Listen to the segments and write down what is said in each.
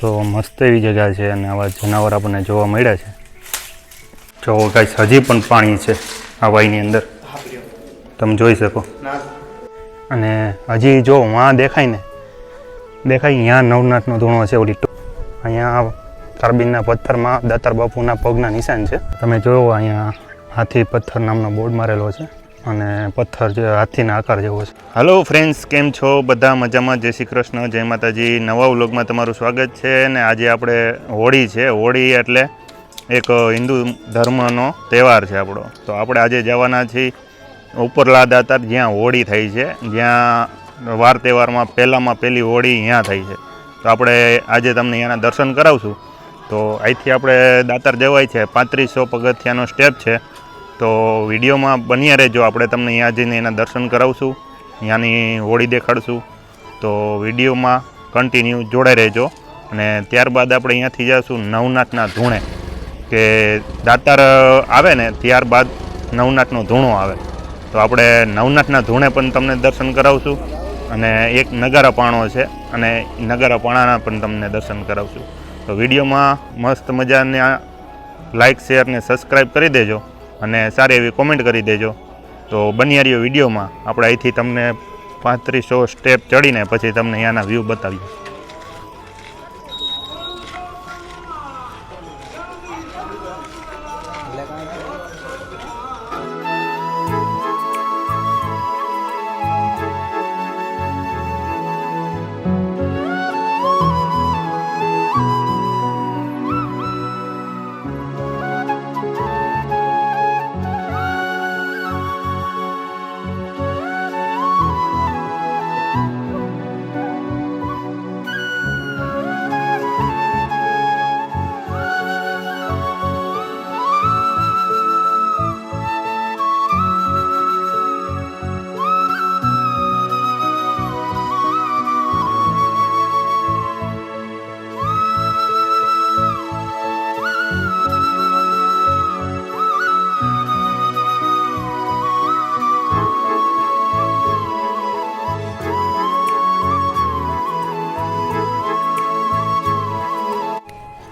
તો મસ્ત એવી જગ્યા છે અને આવા જનાવર આપણને જોવા મળ્યા છે. જો ગાઈસ, હજી પણ પાણી છે આ વાયની અંદર. તમે જોઈ શકો. અને હજી જો વાં દેખાય ને, દેખાય અહીંયા નવનાથનો ધૂણો છે ઓલી અહીંયા કાર્બિનના પથ્થરમાં દાતાર બાપુના પગના નિશાન છે. તમે જોયો અહીંયા હાથી પથ્થર નામનો બોર્ડ મારેલો છે. અને પથ્થર જે હાથીના આકાર જેવો છે. હલો ફ્રેન્ડ્સ કેમ છો? બધા મજામાં? જય શ્રી કૃષ્ણ. જય માતાજી. નવા વ્લોગમાં તમારું સ્વાગત છે અને આજે આપણે હોળી છે. હોળી એટલે એક હિન્દુ ધર્મનો તહેવાર છે આપણો. તો આપણે આજે જવાના છીએ ઉપરલા દાતાર જ્યાં હોળી થઈ છે. જ્યાં વાર તહેવારમાં પહેલામાં પહેલી હોળી અહીંયા થઈ છે. તો આપણે આજે તમને અહીંયાના દર્શન કરાવશું. તો અહીંથી આપણે દાતાર જવાય છે. પાંત્રીસો પગથિયાનો સ્ટેપ છે. તો વિડીયોમાં બન્યા રહેજો. આપણે તમને અહીંયા જઈને એના દર્શન કરાવશું, અહીંયાની હોળી દેખાડશું. તો વિડીયોમાં કન્ટિન્યુ જોડાઈ રહેજો. અને ત્યારબાદ આપણે અહીંયાથી જઈશું નવનાથના ધૂણે, કે દાતાર આવે ને, ત્યારબાદ નવનાથનો ધૂણો આવે. તો આપણે નવનાથના ધૂણે પણ તમને દર્શન કરાવશું, અને એક નગારાપાણો છે, અને નગારાપાણાના પણ તમને દર્શન કરાવશું. તો વિડીયોમાં મસ્ત મજાને લાઇક શેર ને સબસ્ક્રાઈબ કરી દેજો. અને સારી એવી કોમેન્ટ કરી દેજો. તો બની રહ્યો વિડીયોમાં આપણે અહીંથી તમને પાંત્રીસો સ્ટેપ ચડીને પછી તમને અહીંયાના વ્યૂ બતાવીએ.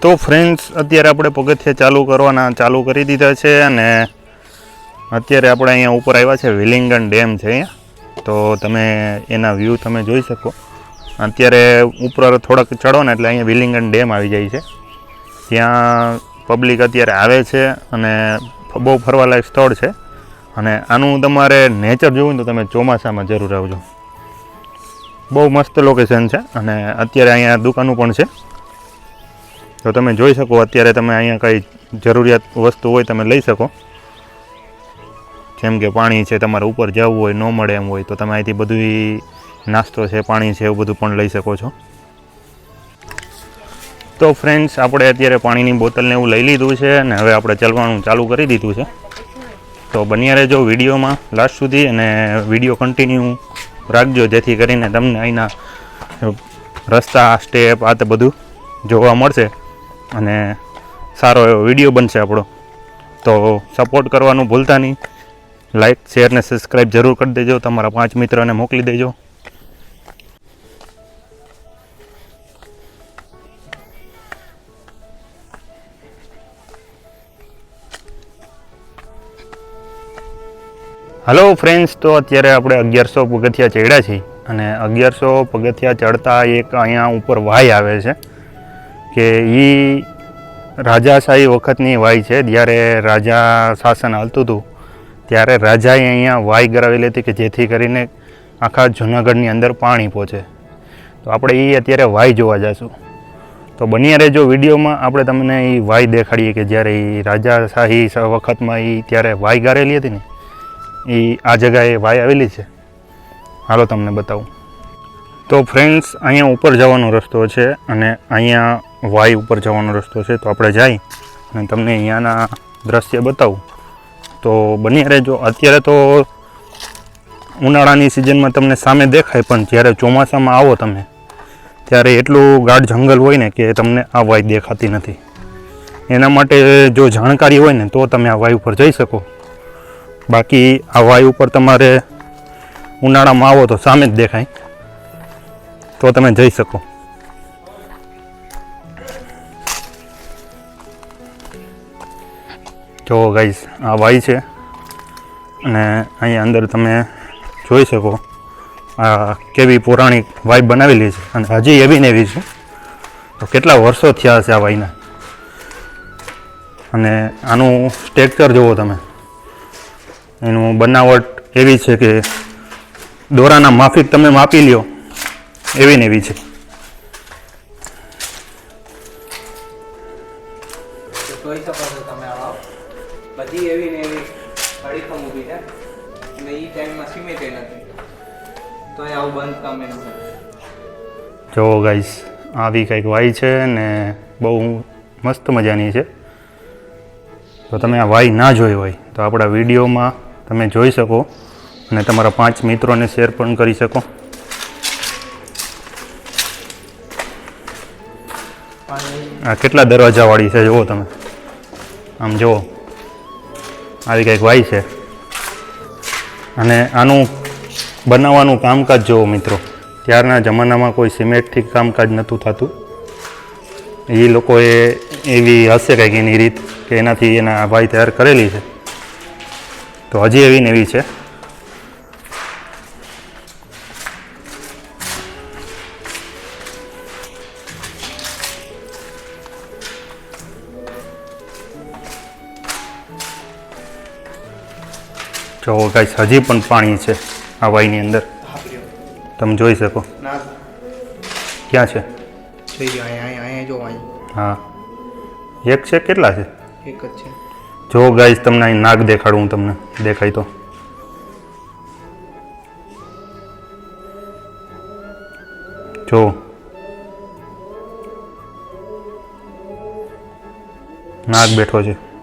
તો ફ્રેન્ડ્સ અત્યારે આપણે પગથિયા ચાલુ કરવાના, ચાલુ કરી દીધા છે અને અત્યારે આપણે અહીંયા ઉપર આવ્યા છે વિલિંગન ડેમ છે અહીંયા. તો તમે એના વ્યૂ તમે જોઈ શકો. અત્યારે ઉપર થોડાક ચડો ને એટલે અહીંયા વિલિંગન ડેમ આવી જાય છે. ત્યાં પબ્લિક અત્યારે આવે છે અને બહુ ફરવાલાયક સ્થળ છે. અને આનું તમારે નેચર જોવું ને તો તમે ચોમાસામાં જરૂર આવજો. બહુ મસ્ત લોકેશન છે અને અત્યારે અહીંયા દુકાનો પણ છે. તો તમે જોઈ શકો, અત્યારે તમે અહીંયા કંઈ જરૂરિયાત વસ્તુ હોય તમે લઈ શકો. જેમ કે પાણી છે, તમારે ઉપર જવું હોય, ન મળે એમ હોય, તો તમે અહીંથી બધું નાસ્તો છે, પાણી છે, એવું બધું પણ લઈ શકો છો. તો ફ્રેન્ડ્સ આપણે અત્યારે પાણીની બોટલને એવું લઈ લીધું છે અને હવે આપણે ચાલવાનું ચાલુ કરી દીધું છે. તો બન્યા રહેજો વિડીયોમાં લાસ્ટ સુધી અને વીડિયો કન્ટિન્યુ રાખજો, જેથી કરીને તમને અહીંના રસ્તા સ્ટેપ આ તે બધું જોવા મળશે. અને સારો એવો વીડિયો બનશે આપણો. તો સપોર્ટ કરવાનું ભૂલતા નહીં. લાઈક શેર ને સબસ્ક્રાઈબ જરૂર કરી દેજો. તમારા પાંચ મિત્રોને મોકલી દેજો. હલો ફ્રેન્ડ્સ તો અત્યારે આપણે અગિયારસો પગથિયા ચડ્યા છીએ. અને અગિયારસો પગથિયા ચડતા એક અહીંયા ઉપર વાય આવે છે. કે એ રાજાશાહી વખતની વાય છે. જ્યારે રાજા શાસન હાલતું હતું, ત્યારે રાજાએ અહીંયા વાય કરાવેલી હતી કે જેથી કરીને આખા જૂનાગઢની અંદર પાણી પહોંચે. તો આપણે એ અત્યારે વાય જોવા જઈશું તો બન્યા રહેજો વિડીયોમાં, આપણે તમને એ વાય દેખાડીએ કે જ્યારે એ રાજાશાહી વખતમાં એ ત્યારે વાય ગારેલી હતી ને એ આ જગાએ વાય આવેલી છે. હાલો તમને બતાવું. તો ફ્રેન્ડ્સ, અહીંયા ઉપર જવાનો રસ્તો છે અને અહીંયા વાય ઉપર જવાનો રસ્તો છે, તો આપણે જઈ અને તમને અહીંયાના દ્રશ્ય બતાવું. તો બની રહેજો. અત્યારે તો ઉનાળાની સિઝનમાં તમને સામે દેખાય, પણ જ્યારે ચોમાસામાં આવો તમે, ત્યારે એટલું ગાઢ જંગલ હોય ને કે તમને આ વાય દેખાતી નથી. એના માટે જો જાણકારી હોય ને, તો તમે આ વાય ઉપર જઈ શકો. બાકી આ વાય ઉપર તમારે ઉનાળામાં આવો તો સામે જ દેખાય. તો તમે જઈ શકો. જો ગાઈસ આ વાઈ છે. અને અહીંયા અંદર તમે જોઈ શકો, આ કેવી પૌરાણિક વાઈ બનાવેલી છે અને હજી એવી ને એવી છે. તો કેટલા વર્ષો થયા હશે આ વાઈના અને આનું સ્ટ્રક્ચર જુઓ તમે. એનું બનાવટ એવી છે કે દોરાના માફિક તમે માપી લ્યો. એવી ને એવી છે. બધી એવી ને એવી અડીખમ ઊભી છે. અને એ ટાઈમમાં સિમેન્ટ નથી તો એ આવું બંધ કામ એનું જો ગાઈસ આવી કંઈક વાઈ છે ને બહુ મસ્ત મજાની છે. તો તમે આ વાઈ ના જોઈ હોય તો આપણા વિડીયોમાં તમે જોઈ શકો અને તમારા પાંચ મિત્રોને શેર પણ કરી શકો. આ કેટલા દરવાજાવાળી છે જુઓ તમે. આમ જુઓ. આવી કંઈક વાઈ છે. અને આનું બનાવવાનું કામકાજ જુઓ મિત્રો. ત્યારના જમાનામાં કોઈ સિમેન્ટથી કામકાજ નહોતું થતું. એ લોકોએ એવી હશે કંઈક એની રીત કે એનાથી એના ભાઈ તૈયાર કરેલી છે. તો હજી એવી ને એવી છે. જો ગાઈસ હજી પણ પાણી છે આ વાઈની અંદર. તમે જોઈ શકો. ક્યાં છે? હા. એક છે કેટલા છે? એક જ છે. જો ગાઈસ તમને અહીં નાક દેખાડું હું તમને. દેખાય તો. જો. નાક બેઠો છે.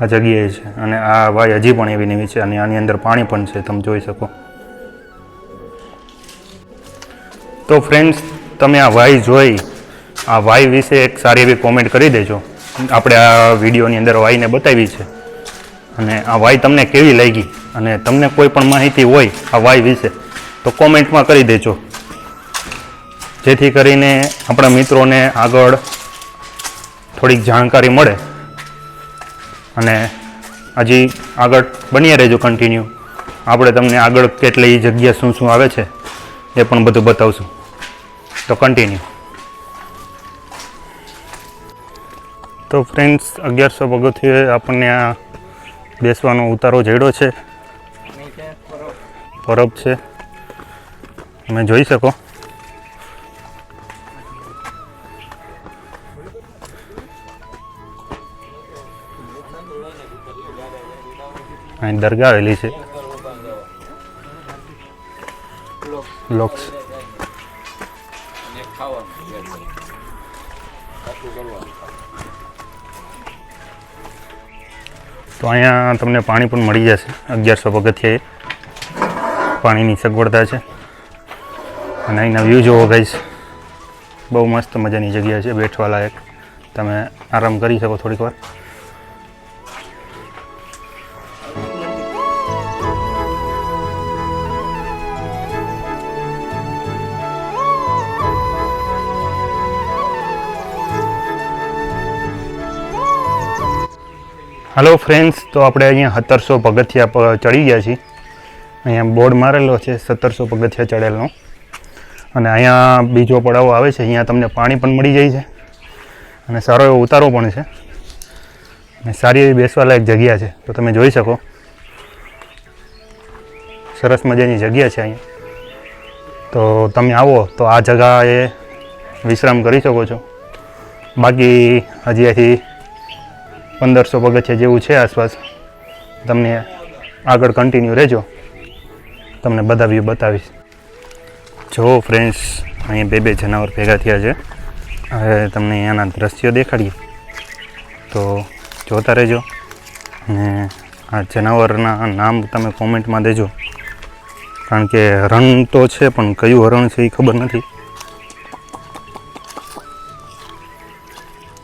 આ જગ્યાએ છે. અને આ વાય હજી પણ એવી નવી છે. અને આની અંદર પાણી પણ છે. તમે જોઈ શકો. તો ફ્રેન્ડ્સ તમે આ વાય જોઈ, આ વાય વિશે એક સારી એવી કોમેન્ટ કરી દેજો. આપણે આ વિડીયોની અંદર વાયને બતાવી છે. અને આ વાય તમને કેવી લાગી? અને તમને કોઈ પણ માહિતી હોય આ વાય વિશે, તો કોમેન્ટમાં કરી દેજો. જેથી કરીને આપણા મિત્રોને આગળ થોડીક જાણકારી મળે. અને હજી આગળ બનીએ રહેજો કન્ટિન્યુ આપણે તમને આગળ કેટલી જગ્યા શું શું આવે છે એ પણ બધું બતાવશું. તો કન્ટિન્યુ તો ફ્રેન્ડ્સ અગિયારસો પગથિયે આપણને આ બેસવાનો ઉતારો જડ્યો છે. પરબ છે. તમે જોઈ શકો. અહીં દરગાહ આવેલી છે. તો અહીંયા તમને પાણી પણ મળી જશે. અગિયારસો પગથિયે પાણીની સગવડતા છે. અને અહીંના વ્યૂ જોવો ગઈશ બહુ મસ્ત મજાની જગ્યા છે બેઠવા લાયક તમે આરામ કરી શકો થોડીક વાર. હાલો ફ્રેન્ડ્સ તો આપણે અહીંયા સત્તરસો પગથિયા પર ચડી ગયા છીએ. અહીંયા બોર્ડ મારેલો છે, સત્તરસો પગથિયા ચડેલનો. અને અહીંયા બીજો પડાવો આવે છે, અહીંયા તમને પાણી પણ મળી જાય છે. અને સારો એવો ઉતારો પણ છે. અને સારી એવી બેસવા લાયક જગ્યા છે, તો તમે જોઈ શકો. સરસ મજાની જગ્યા છે અહીંયા. તો તમે આવો, તો આ જગાએ વિશ્રામ કરી શકો છો. બાકી હજી અહીંથી પંદરસો પગથિયા જેવું છે આસપાસ. તમને આગળ કન્ટિન્યુ રહેજો. તમને બધા વ્યૂ બતાવીશ. જો ફ્રેન્ડ્સ અહીંયા બે બે જનાવર ભેગા થયા છે. હવે તમને અહીંયાના દ્રશ્યો દેખાડીએ. તો જોતા રહેજો. અને આ જનાવરના નામ તમે કોમેન્ટમાં દેજો. કારણ કે હરણ તો છે, પણ કયું હરણ છે એ ખબર નથી.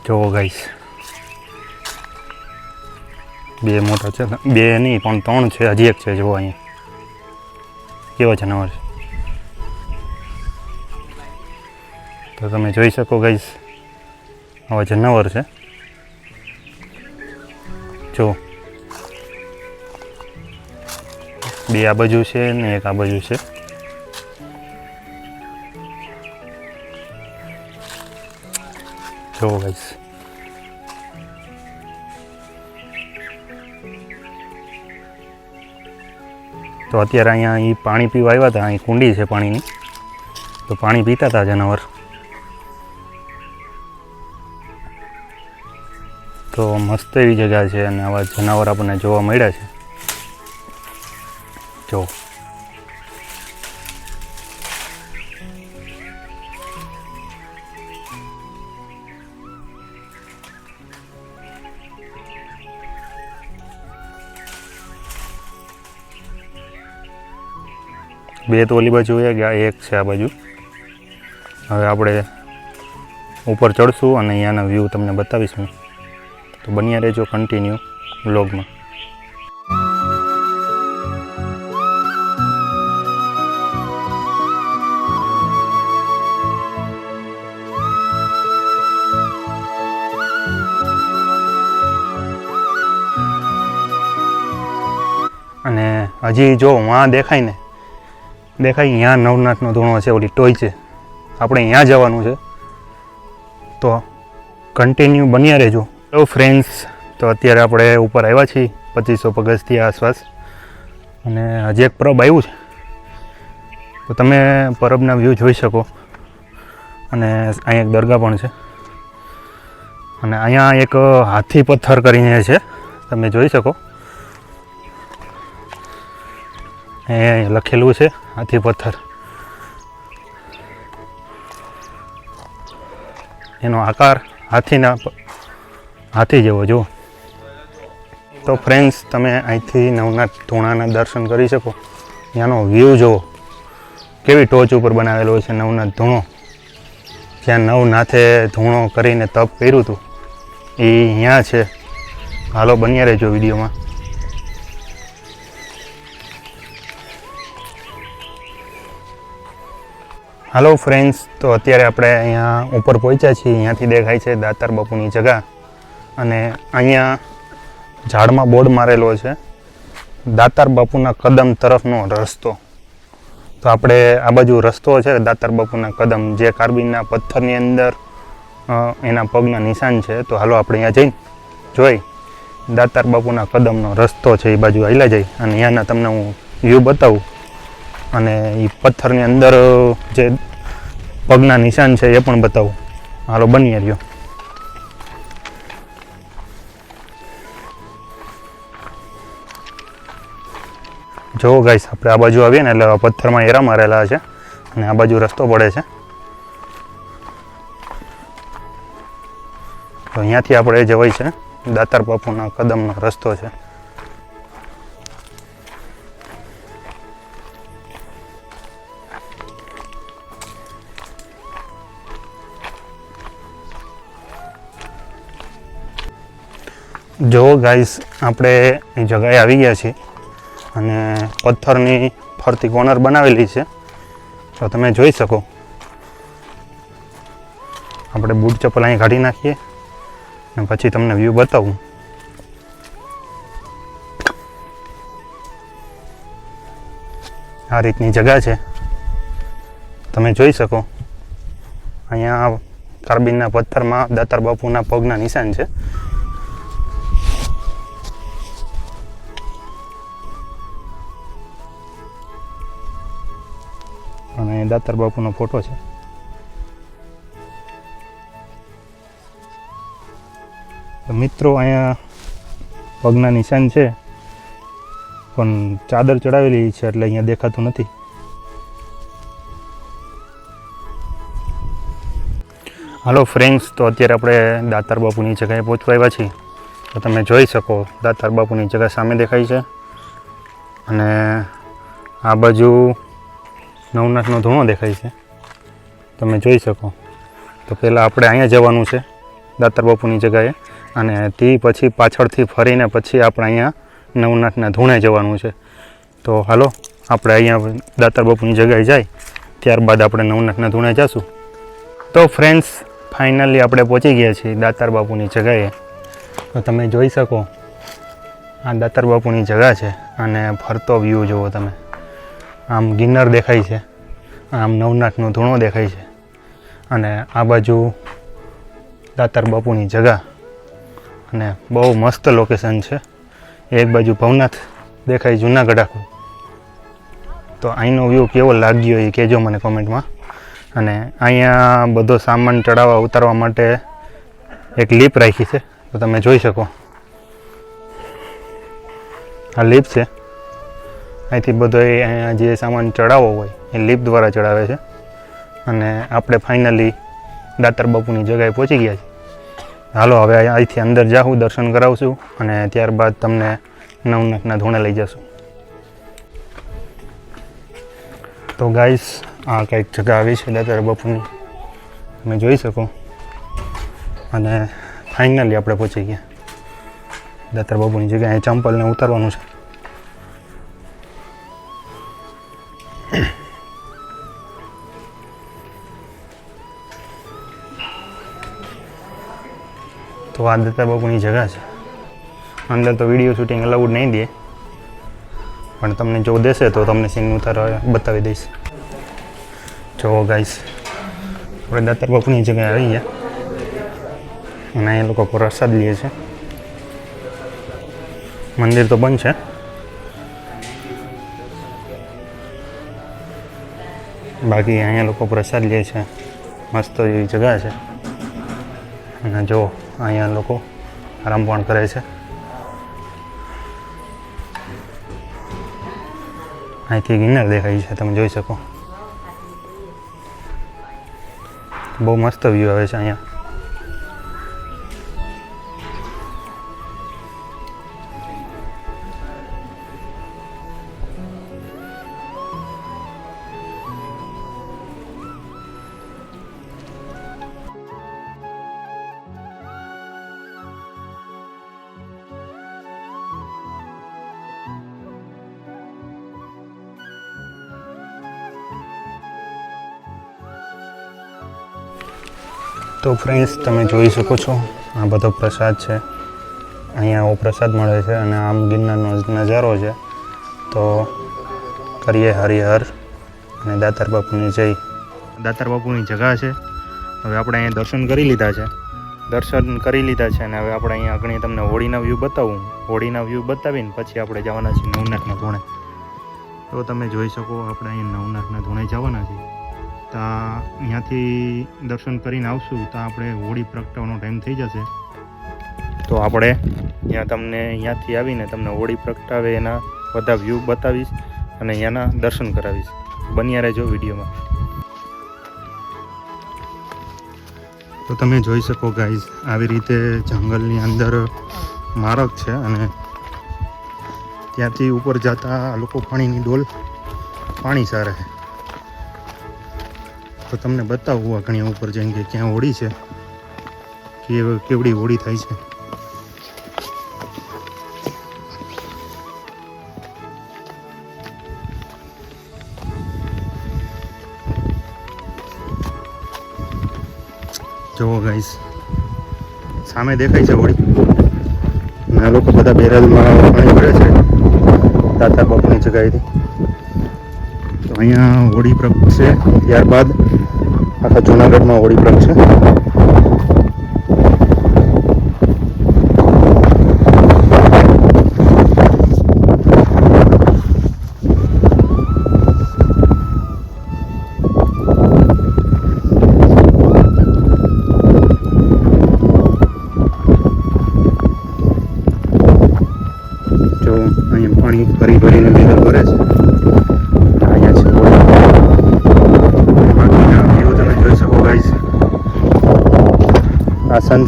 જોવો ગાઈશ બે મોટા છે, બે નહીં, પણ ત્રણ છે, હજી એક છે, જુઓ અહીંયા. કેવા જનાવર છે તો તમે જોઈ શકો ગાઈસ આવા જનાવર છે. જો. બે આ બાજુ છે ને એક આ બાજુ છે. જો ગાઈસ તો અત્યારે અહીંયા અહીં પાણી પીવા આવ્યા હતા, અહીં કુંડી છે પાણીની. તો પાણી પીતા હતા જનાવર. તો મસ્ત એવી જગ્યા છે અને આવા જનાવર આપણને જોવા મળ્યા છે. જો. બે તો ઓલી બાજુ એ ગયા, એક છે આ બાજુ. હવે આપણે ઉપર ચડશું અને અહીંયાના વ્યૂ તમને બતાવીશું. તો બન્યા રહેજો કન્ટિન્યુ વ્લોગમાં અને હજી જો વાં દેખાય ને દેખાય અહીંયા નવનાથનો ધૂણો છે, ઓલી ટોય છે. આપણે અહીંયા જવાનું છે. તો કન્ટિન્યુ બન્યા રહેજો. હેલો ફ્રેન્ડ્સ તો અત્યારે આપણે ઉપર આવ્યા છીએ, પચીસો પગથથી આસપાસ. અને હજી એક પરબ આવ્યું છે. તો તમે પરબના વ્યૂ જોઈ શકો. અને અહીંયા એક દરગાહ પણ છે. અને અહીંયા એક હાથી પથ્થર કરીને છે. તમે જોઈ શકો. એ લખેલું છે, હાથી પથ્થર. એનો આકાર હાથીના હાથી જેવો, જુઓ. તો ફ્રેન્ડ્સ તમે અહીંથી નવનાથ ધૂણાના દર્શન કરી શકો. ત્યાંનો વ્યૂ જુઓ. કેવી ટોચ ઉપર બનાવેલો છે નવનાથ ધૂણો. જ્યાં નવનાથે ધૂણો કરીને તપ કર્યું હતું. એ અહીંયા છે. હાલો, બન્યા રહેજો વિડીયોમાં. હાલો ફ્રેન્ડ્સ તો અત્યારે આપણે અહીંયા ઉપર પહોંચ્યા છીએ. અહીંયાથી દેખાય છે દાતાર બાપુની જગા. અને અહીંયા ઝાડમાં બોર્ડ મારેલો છે. દાતાર બાપુના કદમ તરફનો રસ્તો. તો આપણે આ બાજુ રસ્તો છે, દાતાર બાપુના કદમ. જે કાર્બિનના પથ્થરની અંદર એના પગના નિશાન છે. તો હાલો આપણે અહીંયા જઈને જોઈ. દાતાર બાપુના કદમનો રસ્તો છે, એ બાજુ હાલ્યા જઈ. અને અહીંયાના તમને હું વ્યૂ બતાવું. અને એ પથ્થરની અંદર જે પગના નિશાન છે, એ પણ બતાવું. હાલો બની રહ્યો. જો ગાઈસ, આપણે આ બાજુ આવીએ ને, એટલે પથ્થરમાં એરા મારેલા છે અને આ બાજુ રસ્તો પડે છે. તો અહીંયાથી આપણે જવાય છે દાતાર બાપુના કદમનો રસ્તો છે. જો ગાઈસ, આપણે એ જગાએ આવી ગયા છીએ અને પથ્થરની ફરતી કોર્નર બનાવેલી છે. તો તમે જોઈ શકો. આપણે બૂટ ચપ્પલ અહીં કાઢી નાખીએ અને પછી તમને વ્યૂ બતાવું. આ રીતની જગા છે. તમે જોઈ શકો. અહીંયા કાર્બિનના પથ્થરમાં દાતાર બાપુના પગના નિશાન છે. દાતાર બાપુનો ફોટો છે. મિત્રો અહીંયા પગના નિશાન છે, પણ ચાદર ચડાવેલી છે એટલે અહીંયા દેખાતું નથી. હાલો ફ્રેન્ડ્સ, તો અત્યારે આપણે દાતાર બાપુની જગ્યાએ પહોંચવા આવ્યા છીએ. તો તમે જોઈ શકો, દાતાર બાપુની જગ્યા સામે દેખાય છે. અને આ બાજુ નવનાથનો ધૂણો દેખાય છે. તમે જોઈ શકો. તો પહેલાં આપણે અહીંયા જવાનું છે, દાતાર બાપુની જગ્યાએ. અને તે પછી પાછળથી ફરીને પછી આપણે અહીંયા નવનાથના ધૂણે જવાનું છે. તો હાલો, આપણે અહીંયા દાતાર બાપુની જગ્યાએ જાય. ત્યારબાદ આપણે નવનાથના ધૂણે જઈશું તો ફ્રેન્ડ્સ, ફાઇનલી આપણે પહોંચી ગયા છીએ દાતાર બાપુની જગાએ તો તમે જોઈ શકો, આ દાતાર બાપુની જગા છે અને ફરતો વ્યૂ જુઓ તમે. આમ ગિન્નર દેખાય છે. આમ નવનાથનો ધૂણો દેખાય છે. અને આ બાજુ દાતાર બાપુની જગા. અને બહુ મસ્ત લોકેશન છે. એક બાજુ ભવનાથ દેખાય, જૂનાગઢ આખું. તો અહીંનો વ્યૂ કેવો લાગ્યો એ કહેજો મને કોમેન્ટમાં અને અહીંયા બધો સામાન ચડાવવા, ઉતારવા માટે એક લીપ રાખી છે. તો તમે જોઈ શકો. આ લીપ છે. અહીંથી બધો અહીંયા જે સામાન ચડાવવો હોય, એ લીપ દ્વારા ચડાવે છે. અને આપણે ફાઇનલી દાતર બાપુની જગ્યાએ પહોંચી ગયા છીએ. હાલો, હવે અહીંથી અંદર જાઉં દર્શન કરાવશું અને ત્યારબાદ તમને નવનાથના ધોણે લઈ જશું. તો ગાઈસ આ કંઈક જગ્યા આવી છે દાતાર બાપુની. તમે જોઈ શકો. અને ફાઇનલી આપણે પહોંચી ગયા. દાતાર બાપુની જગ્યાએ ચંપલને ઉતારવાનું છે. તો આ દાતાર બાપુની જગા છે. અંદર તો વીડિયો શૂટિંગ અલાઉડ નહીં દે. પણ તમને જો દેશે તો તમને સીન ઉતાર બતાવી દઈશ. જો ગાઈશ આપણે દાતર બાપુની જગ્યાએ આવી ગયા અને અહીંયા લોકો પ્રસાદ લે છે. મંદિર તો બંધ છે. બાકી અહીંયા લોકો પ્રસાદ લે છે. મસ્ત એવી જગા છે. અને જો અહીંયા લોકો આરામ પણ કરે છે. અહીંથી ગિરનાર દેખાય છે, તમે જોઈ શકો. બહુ મસ્ત વ્યૂ આવે છે અહીંયા. તો ફ્રેન્ડ્સ તમે જોઈ શકો છો. આ બધો પ્રસાદ છે. અહીંયા આવો પ્રસાદ મળે છે અને આમ ગિરનારનો નજારો છે. તો કરીએ હરિહર અને દાતાર બાપુની જય. દાતાર બાપુની જગા છે. હવે આપણે અહીંયા દર્શન કરી લીધા છે. દર્શન કરી લીધા છે અને હવે આપણે અહીંયા આગળ તમને હોળીના વ્યૂ બતાવું. હોળીના વ્યૂ બતાવીને પછી આપણે જવાના છીએ નવનાથના ધોણે. તો તમે જોઈ શકો, આપણે અહીંયા નવનાથના ધોણે જવાના છીએ. તો અહીંયાથી દર્શન કરીને આવશું. તો આપણે હોળી પ્રગટાવવાનો ટાઈમ થઈ જશે. તો આપણે ત્યાં તમને અહીંયાથી આવીને તમને હોળી પ્રગટાવે એના બધા વ્યૂ બતાવીશ અને અહીંયાના દર્શન કરાવીશ. બન્યા રહેજો વિડીયોમાં. તો તમે જોઈ શકો ગાઈઝ આવી રીતે જંગલની અંદર મારક છે અને ત્યાંથી ઉપર જતા લોકો પાણીની ડોલ પાણી સારે. તો તમને બતાવું આ ઉપર જઈને કે ક્યાં હોળી છે, કે કેવડી હોળી થાય છે. જુઓ ગાઈસ સામે દેખાય છે હોળી ના લોકો બધા બેરલમાં પાણી ભરે છે દાતા બાપુની જગ્યાએથી. તો અહીંયા હોળી પ્રગટશે ત્યારબાદ આખા જૂનાગઢમાં હોળી પ્રગટશે જો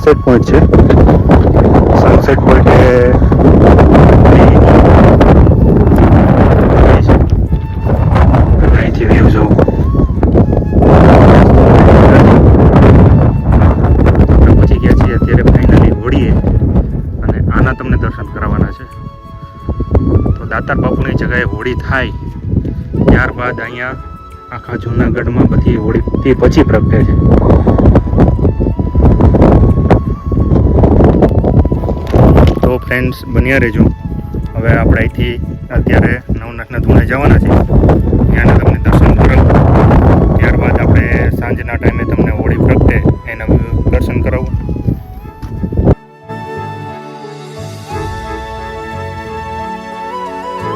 સનસેટ પોઈન્ટ છે. સનસેટ પોઈન્ટ દાતાર બાપુની જગ્યાએ હોળી થાય ત્યારબાદ અહીંયા આખા જૂનાગઢમાં બધી હોળી તે પછી પ્રગટે છે. ફ્રેન્ડ્સ બન્યા રહેજો. હવે આપણે અહીંથી અત્યારે નવનાથના ધૂણે જવાના છીએ. ત્યાંના તમને દર્શન કરાવું. ત્યારબાદ આપણે સાંજના ટાઈમે તમને હોળી પ્રગટે એના દર્શન કરાવું.